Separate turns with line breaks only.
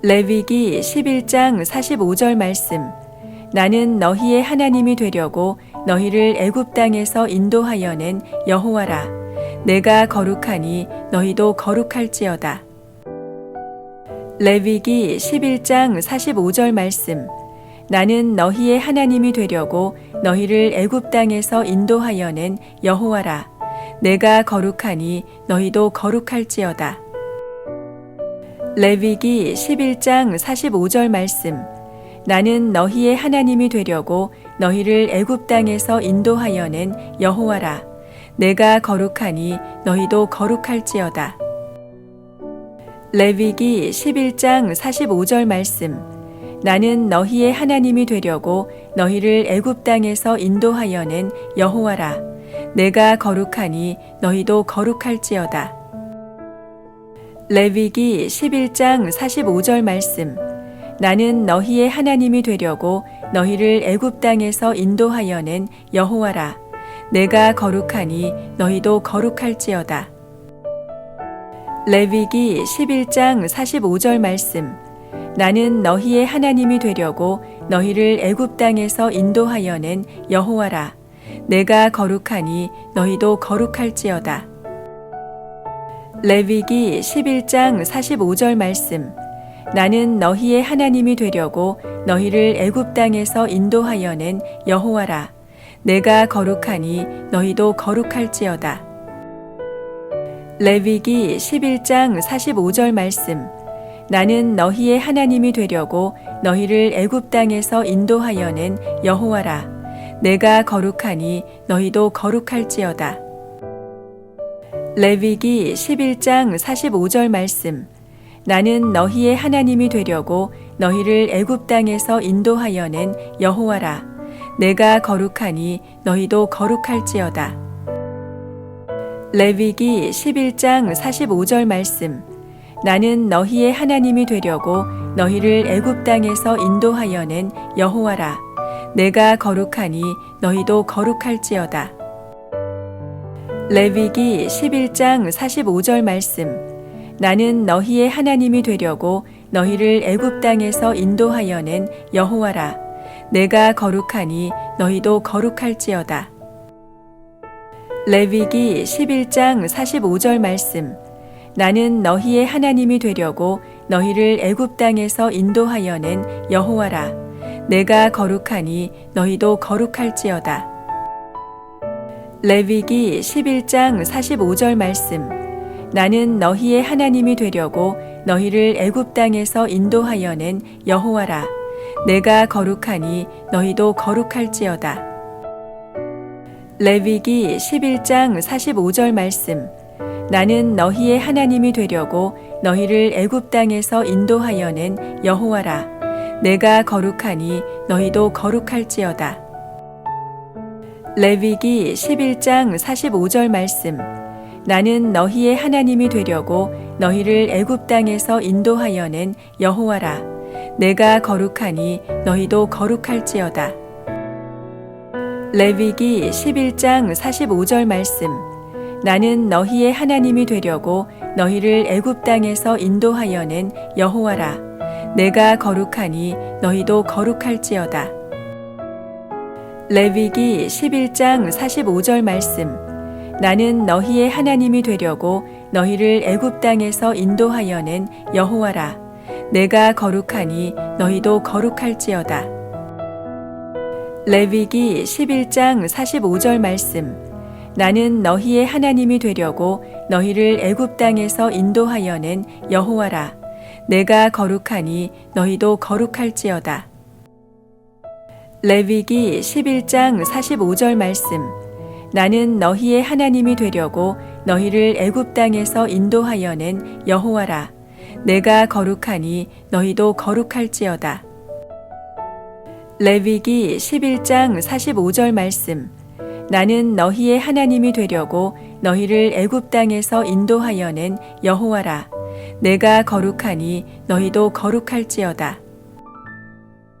레위기 11장 45절 말씀. 나는 너희의 하나님이 되려고 너희를 애굽 땅에서 인도하여 낸 여호와라. 내가 거룩하니 너희도 거룩할지어다. 레위기 11장 45절 말씀. 나는 너희의 하나님이 되려고 너희를 애굽 땅에서 인도하여 낸 여호와라. 내가 거룩하니 너희도 거룩할지어다 레위기 11장 45절 말씀. 나는 너희의 하나님이 되려고 너희를 애굽 땅에서 인도하여 낸 여호와라. 내가 거룩하니 너희도 거룩할지어다. 레위기 11장 45절 말씀. 나는 너희의 하나님이 되려고 너희를 애굽 땅에서 인도하여 낸 여호와라. 내가 거룩하니 너희도 거룩할지어다 레위기 11장 45절 말씀. 나는 너희의 하나님이 되려고 너희를 애굽 땅에서 인도하여 낸 여호와라. 내가 거룩하니 너희도 거룩할지어다. 레위기 11장 45절 말씀. 나는 너희의 하나님이 되려고 너희를 애굽 땅에서 인도하여 낸 여호와라. 내가 거룩하니 너희도 거룩할지어다 레위기 11장 45절 말씀. 나는 너희의 하나님이 되려고 너희를 애굽 땅에서 인도하여 낸 여호와라. 내가 거룩하니 너희도 거룩할지어다. 레위기 11장 45절 말씀. 나는 너희의 하나님이 되려고 너희를 애굽 땅에서 인도하여 낸 여호와라. 내가 거룩하니 너희도 거룩할지어다 레위기 11장 45절 말씀. 나는 너희의 하나님이 되려고 너희를 애굽 땅에서 인도하여 낸 여호와라. 내가 거룩하니 너희도 거룩할지어다. 레위기 11장 45절 말씀. 나는 너희의 하나님이 되려고 너희를 애굽 땅에서 인도하여 낸 여호와라. 내가 거룩하니 너희도 거룩할지어다 레위기 11장 45절 말씀. 나는 너희의 하나님이 되려고 너희를 애굽 땅에서 인도하여 낸 여호와라. 내가 거룩하니 너희도 거룩할지어다. 레위기 11장 45절 말씀. 나는 너희의 하나님이 되려고 너희를 애굽 땅에서 인도하여 낸 여호와라. 내가 거룩하니 너희도 거룩할지어다 레위기 11장 45절 말씀. 나는 너희의 하나님이 되려고 너희를 애굽 땅에서 인도하여 낸 여호와라. 내가 거룩하니 너희도 거룩할지어다. 레위기 11장 45절 말씀. 나는 너희의 하나님이 되려고 너희를 애굽 땅에서 인도하여 낸 여호와라. 내가 거룩하니 너희도 거룩할지어다 레위기 11장 45절 말씀. 나는 너희의 하나님이 되려고 너희를 애굽 땅에서 인도하여 낸 여호와라. 내가 거룩하니 너희도 거룩할지어다. 레위기 11장 45절 말씀. 나는 너희의 하나님이 되려고 너희를 애굽 땅에서 인도하여 낸 여호와라. 내가 거룩하니 너희도 거룩할지어다 레위기 11장 45절 말씀. 나는 너희의 하나님이 되려고 너희를 애굽 땅에서 인도하여 낸 여호와라. 내가 거룩하니 너희도 거룩할지어다. 레위기 11장 45절 말씀. 나는 너희의 하나님이 되려고 너희를 애굽 땅에서 인도하여 낸 여호와라. 내가 거룩하니 너희도 거룩할지어다 레위기 11장 45절 말씀. 나는 너희의 하나님이 되려고 너희를 애굽 땅에서 인도하여 낸 여호와라. 내가 거룩하니 너희도 거룩할지어다. 레위기 11장 45절 말씀. 나는 너희의 하나님이 되려고 너희를 애굽 땅에서 인도하여 낸 여호와라. 내가 거룩하니 너희도 거룩할지어다